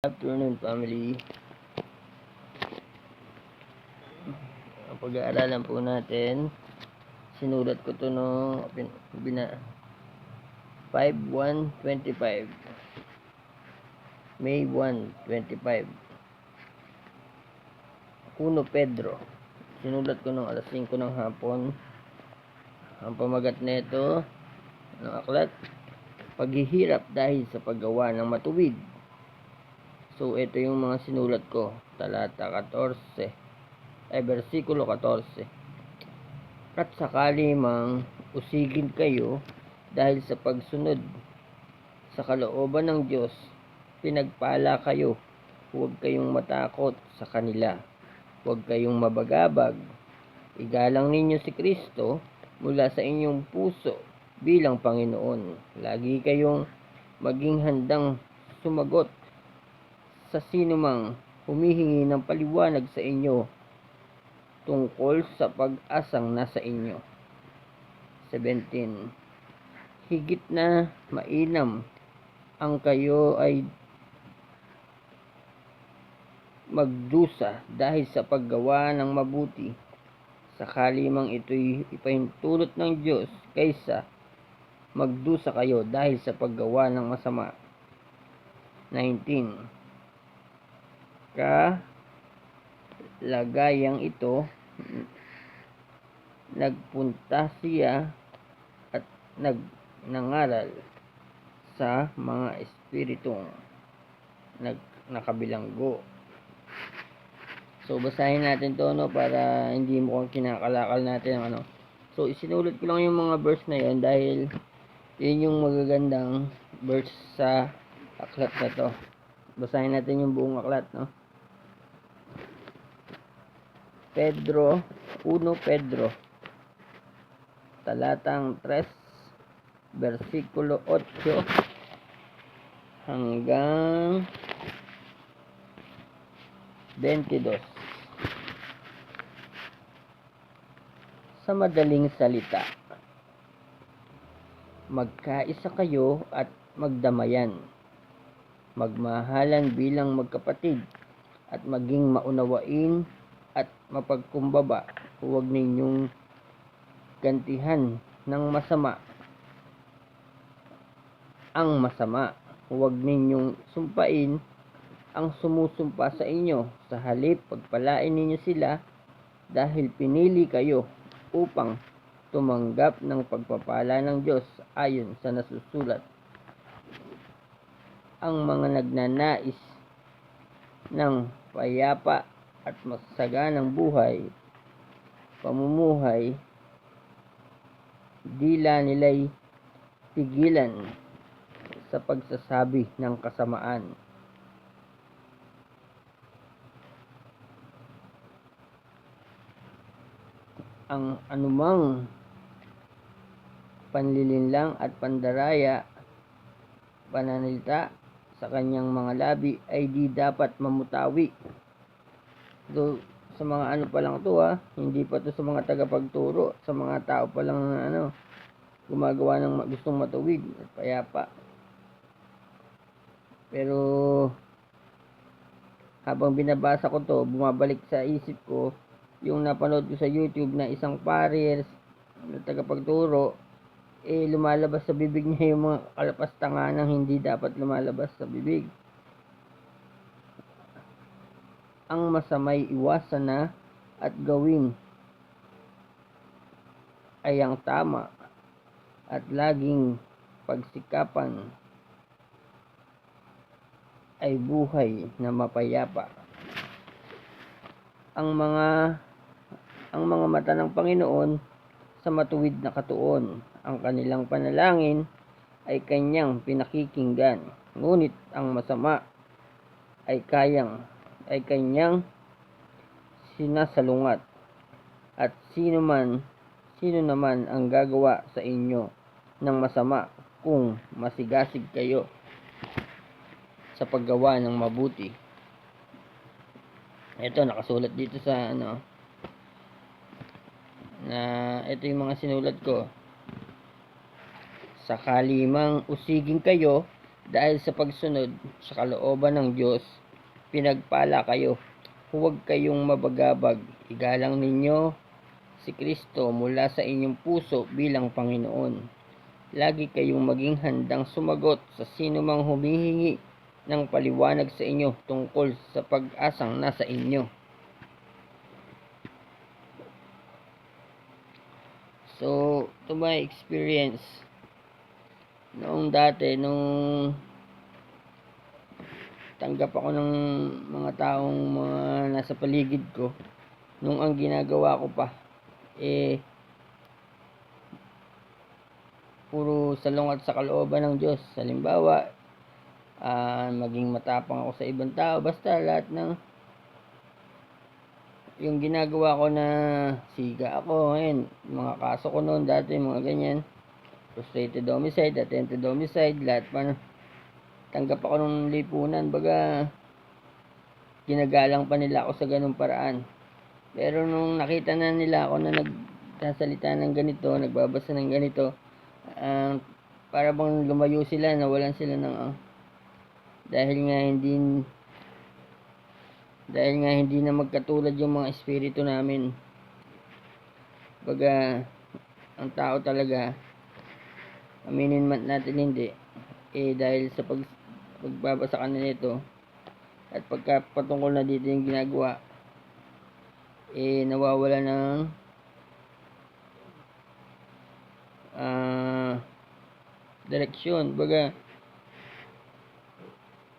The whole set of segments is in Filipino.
afternoon family. Ang pag-aaralan po natin sinulat ko to no bina 5125 May 1, 25 Kuno Pedro sinulat ko nung alas 5 ng hapon. Ang pamagat nito ng aklat paghihirap dahil sa paggawa ng matuwid So, ito yung mga sinulat ko. Talata 14. Ay, versikulo 14. At sakali mang usigin kayo dahil sa pagsunod sa kalooban ng Diyos, pinagpala kayo. Huwag kayong matakot sa kanila. Huwag kayong mabagabag. Igalang ninyo si Kristo mula sa inyong puso bilang Panginoon. Lagi kayong maging handang sumagot sa sino mang humihingi ng paliwanag sa inyo tungkol sa pag-asang nasa inyo. 17. Higit na mainam ang kayo ay magdusa dahil sa paggawa ng mabuti sakali mang ito'y ipahintulot ng Diyos kaysa magdusa kayo dahil sa paggawa ng masama. 19 kalagayang ito nagpunta siya at nag nangaral sa mga espiritong nag nakabilanggo. So basahin natin to no para hindi mo kinakalakal natin ang ano. So isinulat ko lang yung mga verse na yon dahil yun yung magagandang verse sa aklat na to. Basahin natin yung buong aklat no Pedro 1 Pedro. Talatang 3 versikulo 8 hanggang 22 sa madaling salita magkaisa kayo at magdamayan magmahalan bilang magkapatid at maging maunawain mapagkumbaba. Huwag ninyong gantihan ng masama ang masama. Huwag ninyong sumpain ang sumusumpa sa inyo. Sa halip, pagpalain ninyo sila dahil pinili kayo upang tumanggap ng pagpapala ng Diyos ayon sa nasusulat. Ang mga nagnanais ng payapa at masaganang buhay, pamumuhay, dila nila'y pigilan sa pagsasabi ng kasamaan. Ang anumang panlilinlang at pandaraya, pananalita sa kanyang mga labi ay di dapat mamutawi do sa mga ano pa lang to ha, hindi pa to sa mga tagapagturo, sa mga tao pa lang ano, gumagawa ng gustong matuwid at payapa. Pero habang binabasa ko to, bumabalik sa isip ko yung napanood ko sa YouTube na isang pares na tagapagturo eh lumalabas sa bibig niya yung mga kalapastangan ng hindi dapat lumalabas sa bibig. Ang masamay iwasan na at gawin ay ang tama at laging pagsikapan ay buhay na mapayapa. Ang mga ang mga mata ng Panginoon sa matuwid na katuon. Ang kanilang panalangin ay kanyang pinakikinggan. Ngunit ang masama ay kayang ay kanyang sinasalungat. At sino man, sino naman ang gagawa sa inyo ng masama kung masigasig kayo sa paggawa ng mabuti. Ito nakasulat dito sa ano na ito yung mga sinulat ko. Sakali mang usigin kayo Dahil sa pagsunod sa kalooban ng Diyos, pinagpala kayo. Huwag kayong mabagabag. Igalang ninyo si Kristo mula sa inyong puso bilang Panginoon. Lagi kayong maging handang sumagot sa sino mang humihingi ng paliwanag sa inyo tungkol sa pag-asang nasa inyo. So, to my experience, noong dati, nung tanggap ako ng mga taong mga nasa paligid ko, nung ang ginagawa ko pa, eh, puro salungat sa kalooban ng Diyos. Halimbawa, ah, maging matapang ako sa ibang tao, basta lahat ng yung ginagawa ko na siga ako ngayon, mga kaso ko noon dati, mga ganyan, frustrated homicide, attempted homicide, lahat pa na, tanggap ako ng lipunan, baga, ginagalang pa nila ako sa ganung paraan. Pero nung nakita na nila ako na nagsasalita ng ganito, nagbabasa ng ganito, ah, para bang lumayo sila, nawalan sila ng, ah, dahil nga hindi dahil nga hindi na magkatulad yung mga espiritu namin. Baga, ang tao talaga, aminin man natin hindi, eh dahil sa pag, pagbabasa ka na nito, at pagka patungkol na dito yung ginagawa, eh nawawala ng ah direksyon. Baga,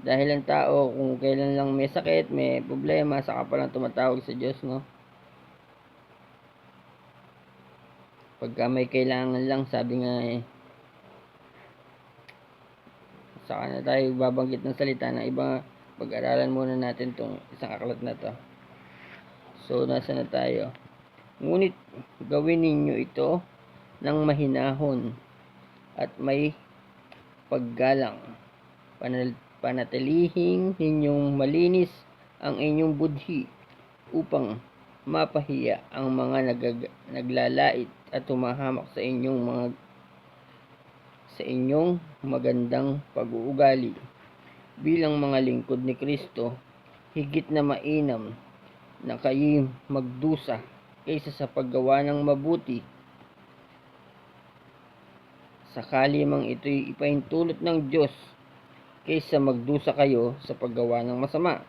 dahil ang tao, kung kailan lang may sakit, may problema, saka pa lang tumatawag sa Diyos, no? Pagka may kailangan lang, sabi nga eh, saka na tayo babanggit ng salita ng iba, pag-aralan muna natin tong isang aklat na to. So, nasa na tayo? Ngunit, gawin ninyo ito ng mahinahon at may paggalang. Panatilihing ninyong malinis ang inyong budhi upang mapahiya ang mga naglalait at tumahamak sa inyong mga sa inyong magandang pag-uugali. Bilang mga lingkod ni Kristo higit na mainam na kayo magdusa kaysa sa paggawa ng mabuti. Sakali mang ito'y ipaintulot ng Diyos kaysa magdusa kayo sa paggawa ng masama.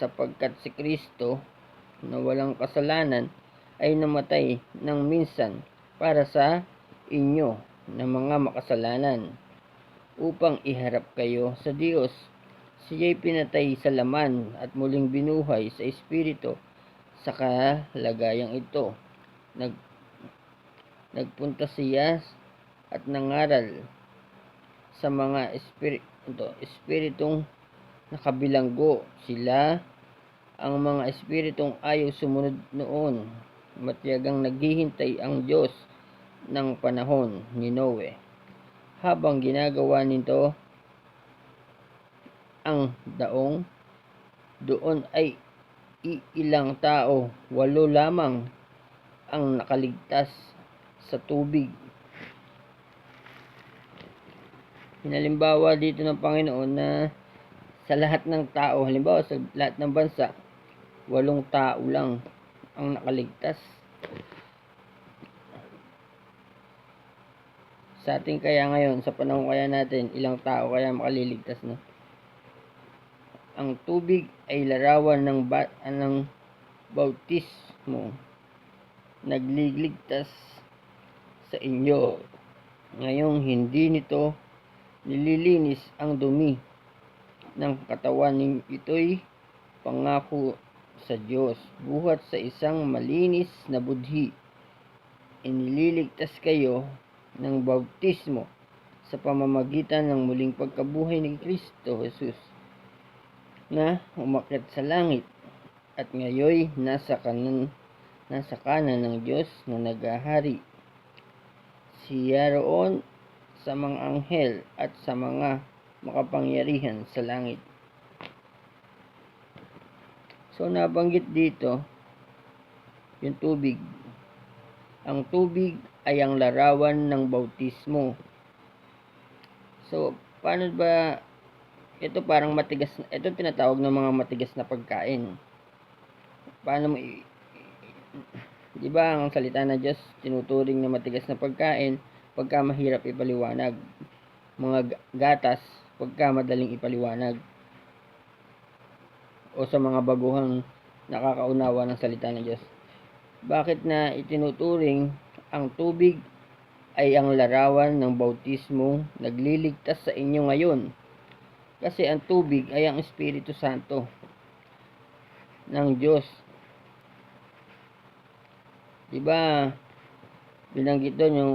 Sapagkat si Kristo na walang kasalanan ay namatay ng minsan para sa inyo na mga makasalanan upang iharap kayo sa Diyos. Siya'y pinatay sa laman at muling binuhay sa Espiritu sa kalagayang ito. Nag, nagpunta siya at nangaral sa mga espiritu ito, espiritong nakabilanggo. Sila ang mga espiritong ayaw sumunod noon. Matiyagang naghihintay ang Diyos ng panahon ni Noe. Habang ginagawa nito ang daong, doon ay iilang tao, walo lamang ang nakaligtas sa tubig Hinalimbawa dito ng Panginoon na sa lahat ng tao, halimbawa sa lahat ng bansa, walong tao lang ang nakaligtas. Sa ating kaya ngayon, sa panahon kaya natin, ilang tao kaya makaliligtas no? Ang tubig ay larawan ng, ba- ng bautismo. Nagligligtas sa inyo. Ngayong hindi nito nililinis ang dumi ng katawan ng ito'y pangako sa Diyos buhat sa isang malinis na budhi inililigtas kayo ng bautismo sa pamamagitan ng muling pagkabuhay ni Kristo Jesus na umakyat sa langit at ngayoy nasa kanan nasa kanan ng Diyos na nagahari siya roon sa mga anghel at sa mga makapangyarihan sa langit. So nabanggit dito yung tubig. Ang tubig ay ang larawan ng bautismo. So paano ba ito parang matigas na, ito tinatawag ng mga matigas na pagkain. Paano mo Di ba ang salita ng Diyos tinuturing na matigas na pagkain pagka mahirap ipaliwanag. Mga ga- gatas pagka madaling ipaliwanag. O sa mga baguhang nakakaunawa ng salita ng Diyos. Bakit na itinuturing ang tubig ay ang larawan ng bautismo nagliligtas sa inyo ngayon? Kasi ang tubig ay ang Espiritu Santo ng Diyos. Diba, binanggit doon yung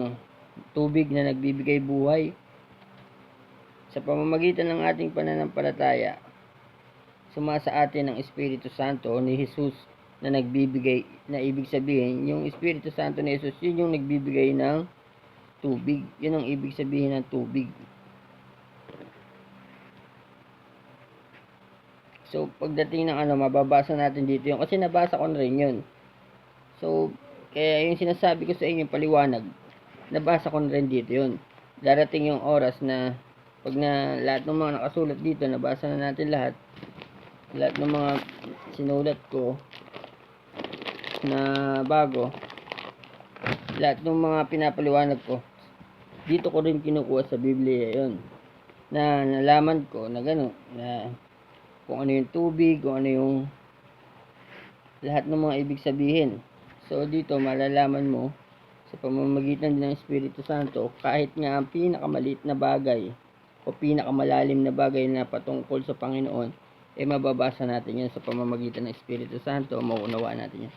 tubig na nagbibigay buhay. Sa pamamagitan ng ating pananampalataya, sumasa atin ang Espiritu Santo ni Jesus na nagbibigay, na ibig sabihin, yung Espiritu Santo ni Jesus, yun yung nagbibigay ng tubig. Yun ang ibig sabihin ng tubig. So, pagdating ng ano, mababasa natin dito yun. Kasi nabasa ko na rin yun. So, kaya yung sinasabi ko sa inyo, paliwanag, nabasa ko na rin dito yun. Darating yung oras na, pag na lahat ng mga nakasulat dito, nabasa na natin lahat, lahat ng mga sinulat ko, na bago, lahat ng mga pinapaliwanag ko, dito ko rin kinukuha sa Biblia yun. Na nalaman ko na gano'n, na kung ano yung tubig, kung ano yung lahat ng mga ibig sabihin. So dito malalaman mo sa pamamagitan din ng Espiritu Santo kahit nga ang pinakamaliit na bagay o pinakamalalim na bagay na patungkol sa Panginoon eh mababasa natin yan sa pamamagitan ng Espiritu Santo mauunawaan natin yan.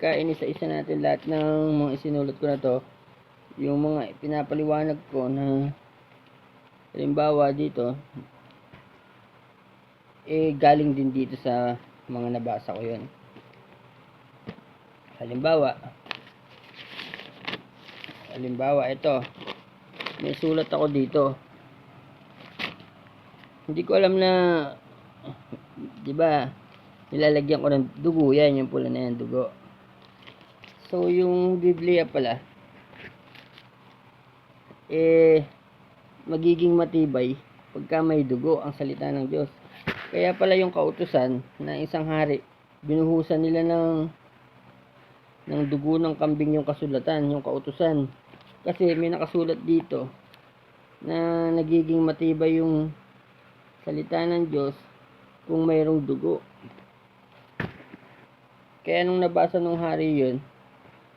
Pagka inisa-isa natin lahat ng mga isinulat ko na to yung mga pinapaliwanag ko na halimbawa dito eh galing din dito sa mga nabasa ko yun. Halimbawa halimbawa ito may sulat ako dito. Hindi ko alam na di ba nilalagyan ko ng dugo yan yung pula na yan dugo so yung biblia pala eh magiging matibay pagka may dugo ang salita ng Diyos. Kaya pala yung kautusan na isang hari, binuhusan nila ng ng dugo ng kambing yung kasulatan, yung kautusan. Kasi may nakasulat dito na nagiging matibay yung salita ng Diyos kung mayroong dugo. Kaya nung nabasa nung hari yun,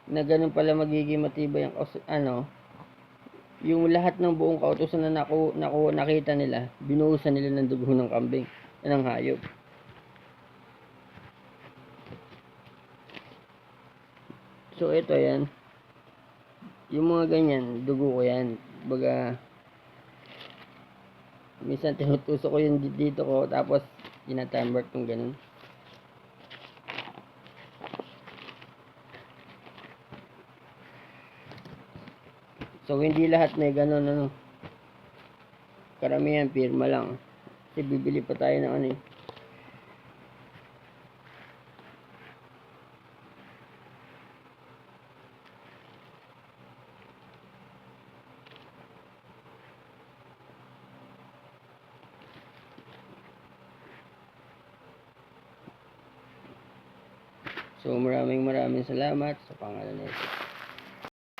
na ganun pala magiging matibay ang ano, yung lahat ng buong kautusan na naku, naku, nakita nila, binuhusan nila ng dugo ng kambing, ng hayop. So, ito yan. Yung mga ganyan, dugo ko yan. Baga, minsan tinutusok ko yung di- dito ko, tapos tinatimer kong ganun. So, hindi lahat may ganun, ano. Karamihan, pirma lang. Kasi bibili pa tayo ng ano eh. So, maraming maraming salamat sa pangalan ng.